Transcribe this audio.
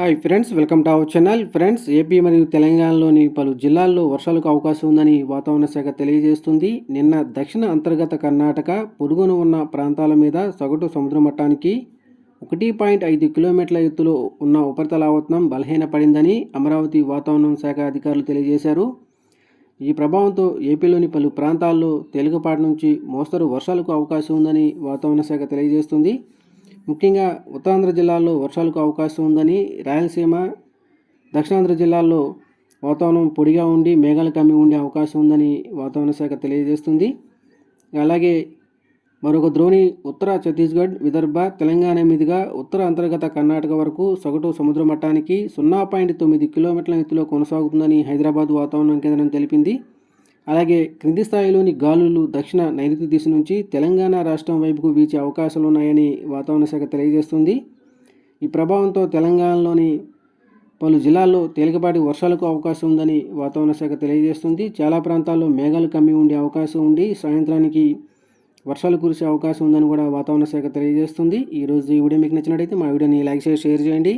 Hi friends welcome to our channel friends AP మరియు తెలంగాణలోని పలు జిల్లాల్లో వర్షాలకు అవకాశం ఉందని వాతావరణ శాఖ తెలియజేస్తుంది. నిన్న దక్షిణ అంతర్గత కర్ణాటక పొరుగున ఉన్న ప్రాంతాల మీద సగటు సముద్ర మట్టానికి ఒకటి పాయింట్ ఐదు కిలోమీటర్ల ఎత్తులో ఉన్న ఉపరితల ఆవర్తనం బలహీనపడిందని అమరావతి వాతావరణ శాఖ అధికారులు తెలియజేశారు. ఈ ప్రభావంతో ఏపీలోని పలు ప్రాంతాల్లో తేలికపాటి నుంచి మోస్తరు వర్షాలకు అవకాశం ఉందని వాతావరణ శాఖ తెలియజేస్తుంది. ముఖ్యంగా ఉత్తరాంధ్ర జిల్లాల్లో వర్షాలకు అవకాశం ఉందని రాయలసీమ దక్షిణాంధ్ర జిల్లాల్లో వాతావరణం పొడిగా ఉండి మేఘాలు కమ్మి ఉండే అవకాశం ఉందని వాతావరణ శాఖ తెలియజేస్తుంది. అలాగే మరొక ద్రోణి ఉత్తర ఛత్తీస్గఢ్ విదర్భ తెలంగాణ మీదుగా ఉత్తర అంతర్గత కర్ణాటక వరకు సగటు సముద్ర మట్టానికి సున్నా పాయింట్ తొమ్మిది కిలోమీటర్ల ఎత్తులో కొనసాగుతుందని హైదరాబాద్ వాతావరణ కేంద్రం తెలిపింది. అలాగే క్రింది స్థాయిలోని గాలులు దక్షిణ నైరుతి దిశ నుంచి తెలంగాణ రాష్ట్రం వైపుకు వీచే అవకాశాలు ఉన్నాయని వాతావరణ శాఖ తెలియజేస్తుంది. ఈ ప్రభావంతో తెలంగాణలోని పలు జిల్లాల్లో తేలికపాటి వర్షాలకు అవకాశం ఉందని వాతావరణ శాఖ తెలియజేస్తుంది. చాలా ప్రాంతాల్లో మేఘాలు కమ్మి ఉండే అవకాశం ఉండి సాయంత్రానికి వర్షాలు కురిసే అవకాశం ఉందని కూడా వాతావరణ శాఖ తెలియజేస్తుంది. ఈరోజు ఈ వీడియో మీకు నచ్చినట్టయితే మా వీడియోని లైక్ చేసి షేర్ చేయండి.